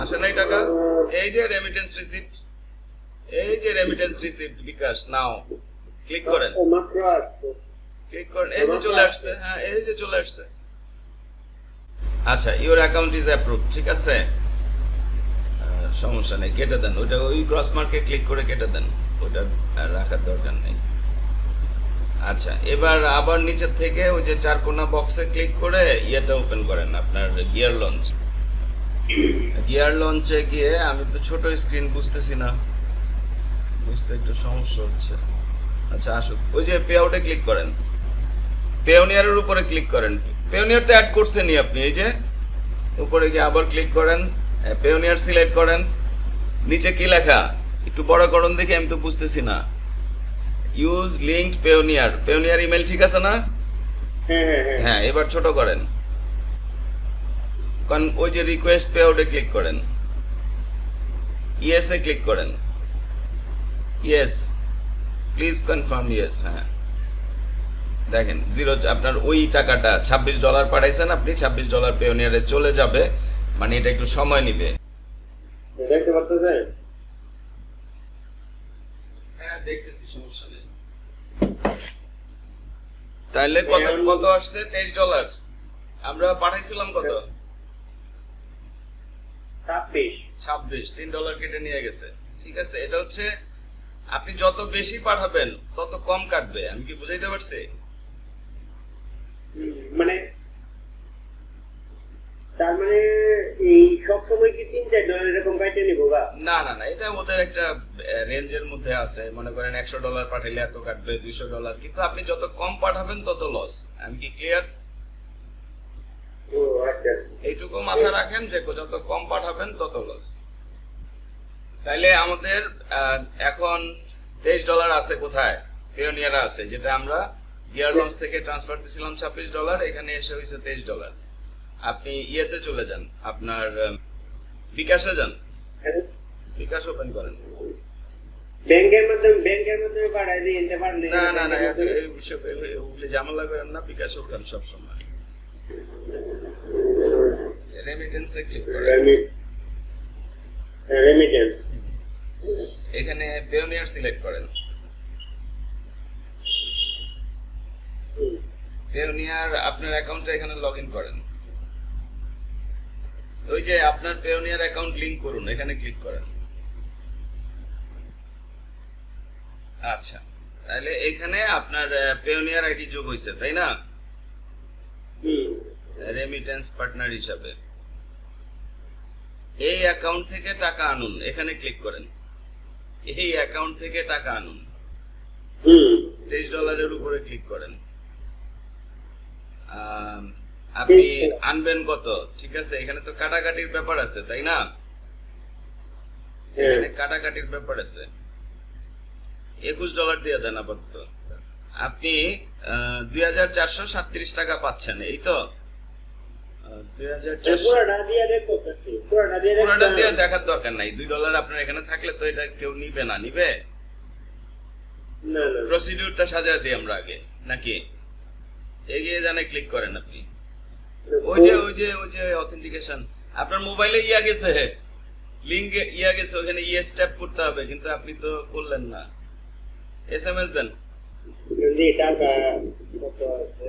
আসে নাই টাকা? এই যে রেমিটেন্স রিসিপ্ট এই যে রেমিটেন্স রিসিপ্ট বিকাশ নাও ক্লিক করেন। ক্লিক করেন এই যে চলে আসছে হ্যাঁ এই যে চলে আসছে। আচ্ছা ইওর অ্যাকাউন্ট ইজ অ্যাপ্রুভ ঠিক আছে? সমস্যা নেই কেটে দেন। ওইটা ওই ক্রস মার্কে ক্লিক করে কেটে দেন। ওটা রাখার দরকার নেই। আচ্ছা এবার আবার নিচের থেকে ওই যে চার কোনা বক্সে ক্লিক করে ইয়েটা ওপেন করেন আপনার গিয়ার লঞ্চ গিয়ার লঞ্চে গিয়ে আমি তো ছোট স্ক্রিন বুঝতেছি না। বুঝতে একটু সমস্যা হচ্ছে। আচ্ছা আসুক। ওই যে পে আউটে ক্লিক করেন। পেওনিয়ারের উপরে ক্লিক করেন। পেওনিয়ার তো অ্যাড করছেনই আপনি এই যে। উপরে গিয়ে আবার ক্লিক করেন। পেওনিয়ার সিলেক্ট করেন। নিচে কি লেখা? একটু বড় করুন দেখি আমি তো বুঝতেছি না। Use linked Payoneer Payoneer email ঠিক আছে না? হ্যাঁ হ্যাঁ হ্যাঁ। হ্যাঁ এবার ছোট করেন। কারণ ওই যে রিকোয়েস্ট পে আউটে ক্লিক করেন। ইয়েস এ ক্লিক করেন। ইয়েস প্লিজ কনফার্ম ইয়েস হ্যাঁ। দেখেন জিরো আপনার ওই টাকাটা ছাব্বিশ ডলার পাঠাইছেন আপনি ছাব্বিশ ডলার পেওনিয়ারে চলে যাবে মানে এটা একটু সময় নিবে। দেখতে হ্যাঁ দেখতেছি সমস্যা নেই। তাহলে কত কত আসছে? তেইশ ডলার আমরা পাঠাইছিলাম কত? ছাব্বিশ। ছাব্বিশ তিন ডলার কেটে নিয়ে গেছে। ঠিক আছে এটা হচ্ছে আপনি যত বেশি পাঠাবেন তত কম কাটবে। আমি কি বুঝাইতে পারছি? মানে তার মানে এই সব সময় কি তিন চার ডলার এরকম কাটে নিবো না না না এটা ওদের একটা রেঞ্জের মধ্যে আছে। মনে করেন একশো ডলার পাঠাইলে এত কাটবে দুইশো ডলার কিন্তু আপনি যত কম পাঠাবেন তত লস আমি কি ক্লিয়ার এইটুকু মাথায় রাখেন যে যত কম পাঠাবেন তত লস তাইলে আমাদের এখন তেইশ ডলার আছে কোথায়? পেওনিয়ারা আছে যেটা আমরা গিয়ার লঞ্চ থেকে ট্রান্সফার দিছিলাম ছাব্বিশ ডলার এখানে এসে হয়েছে তেইশ ডলার আপনি ইয়েতে চলে যান আপনার বিকাশে যান। বিকাশ ওপেন করেন। ব্যাংকের মাধ্যমে ব্যাংকের মাধ্যমে পাঠাই দিয়ে না না না এই বিষয়- ওগুলি ঝামেলা করেন না বিকাশ ওখান সবসময়। রেমিটেন্সে ক্লিক করেন রেমিটেন্স এখানে পেওনিয়ার সিলেক্ট করেন। পেওনিয়ার আপনার অ্যাকাউন্টটা এখানে লগ ইন করেন। ওই যে আপনার পেওনিয়ার অ্যাকাউন্ট লিংক করুন এখানে ক্লিক করেন। আচ্ছা তাহলে এখানে আপনার পেওনিয়ার আইডি যোগ হয়েছে তাই না? রেমিটেন্স পার্টনার হিসাবে। এই অ্যাকাউন্ট থেকে টাকা আনুন এখানে ক্লিক করেন। এই অ্যাকাউন্ট থেকে টাকা আনুন। তেইশ ডলারের উপরে ক্লিক করেন। আপনি আনবেন কত? ঠিক আছে এখানে তো কাটাকাটির ব্যাপার আছে তাই না? এখানে কাটাকাটির ব্যাপার আছে। একুশ ডলার দিয়ে দেন আপাতত। আপনি দুই হাজার চারশো সাতত্রিশ টাকা পাচ্ছেন এই তো? পুরোটা দিয়ে দেখো পুরোটা দিয়ে দেখো পুরোটা দিয়ে দেখার দরকার নাই। দুই ডলার আপনার এখানে থাকলে তো এটা কেউ নিবে না নিবে? না না প্রসিডিউরটা সাজা দিই আমরা আগে নাকি? এগিয়ে জানে ক্লিক করেন আপনি। ওই যে ওই যে ওই যে অথেন্টিকেশন আপনার মোবাইলে ইয়া গেছে। লিঙ্ক ইয়া গেছে ওখানে ইয়ে স্টেপ করতে হবে কিন্তু আপনি তো করলেন না। এসএমএস দেন। টাকা কত আছে?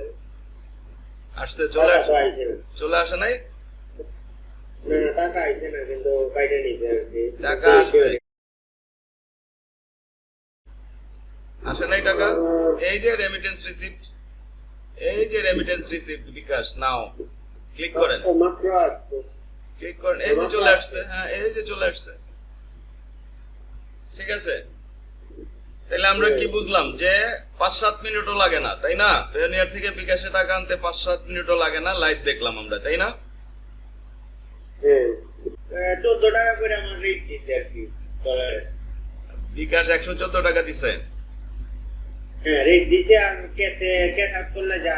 আসছে চলে আসে। চলে আসে নাই? না, না, টাকা আইছে না কিন্তু কাইটে নিছে টাকা আসবে। আসে নাই টাকা? এই যে রেমিটেন্স রিসিপ্ট এই যে রেমিটেন্স রিসিপ্ট বিকাশ নাও। ক্লিক করেন। ক্লিক করেন। এই যে চলে আসছে হ্যাঁ এই যে চলে আসছে। ঠিক আছে? তাহলে আমরা কি বুঝলাম যে পাঁচ সাত মিনিটও লাগে না তাই না? পেনিয়ার থেকে বিকাশে টাকা আনতে পাঁচ সাত মিনিটও লাগে না লাইভ দেখলাম আমরা তাই না? চোদ্দ টাকা করে আমার রেট আর কি বিকাশ একশো চোদ্দ টাকা দিছে। হ্যাঁ রেট দিছে আর ক্যাশে ক্যাশ আপ করলে যা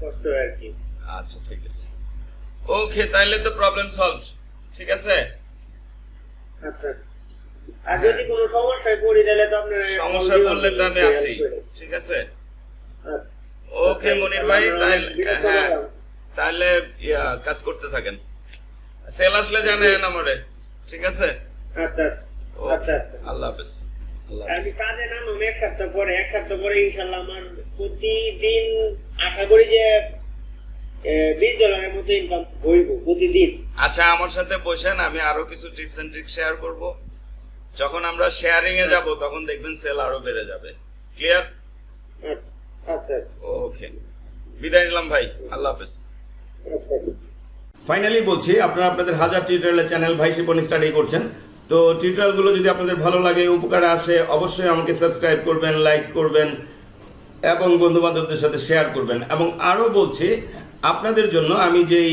কষ্ট আর কি। আচ্ছা ঠিক আছে। ওকে তাইলে তো প্রবলেম সলভ ঠিক আছে? আচ্ছা। আর যদি কোনো সমস্যায় পড়ি তাহলে তো আপনার সমস্যা বললে তো আমি আছি ঠিক আছে? ওকে মনির ভাই তাহলে হ্যাঁ। তাহলে কাজ করতে থাকেন। সেল আসলে জানেন আমারে। ঠিক আছে? আচ্ছা আচ্ছা আচ্ছা আল্লাহ হাফেজ। আমি কাজে নামাম এক সপ্তাহ পরে এক সপ্তাহ পরে ইনশাল্লাহ আমার প্রতিদিন আশা করি যে বিশ ডলারের মতো ইনকাম হইব প্রতিদিন। আচ্ছা আমার সাথে বসেন আমি আরও কিছু টিপস এন্ড ট্রিক শেয়ার করব। যখন আমরা শেয়ারিং এ যাব তখন দেখবেন সেল আরও বেড়ে যাবে। ক্লিয়ার আচ্ছা আচ্ছা। ওকে বিদায় নিলাম ভাই। আল্লাহ হাফেজ। আচ্ছা। ফাইনালি বলছি আপনারা আপনাদের হাজার টিউটোরিয়ালের চ্যানেল ভাই শিপন স্টাডি করছেন। তো টিউটোরিয়ালগুলো যদি আপনাদের ভালো লাগে উপকারে আসে অবশ্যই আমাকে সাবস্ক্রাইব করবেন লাইক করবেন এবং বন্ধু বান্ধবদের সাথে শেয়ার করবেন। এবং আরও বলছি আপনাদের জন্য আমি যেই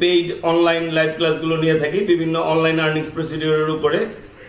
পেইড অনলাইন লাইভ ক্লাসগুলো নিয়ে থাকি বিভিন্ন অনলাইন আর্নিংস প্রসিডিওরের উপরে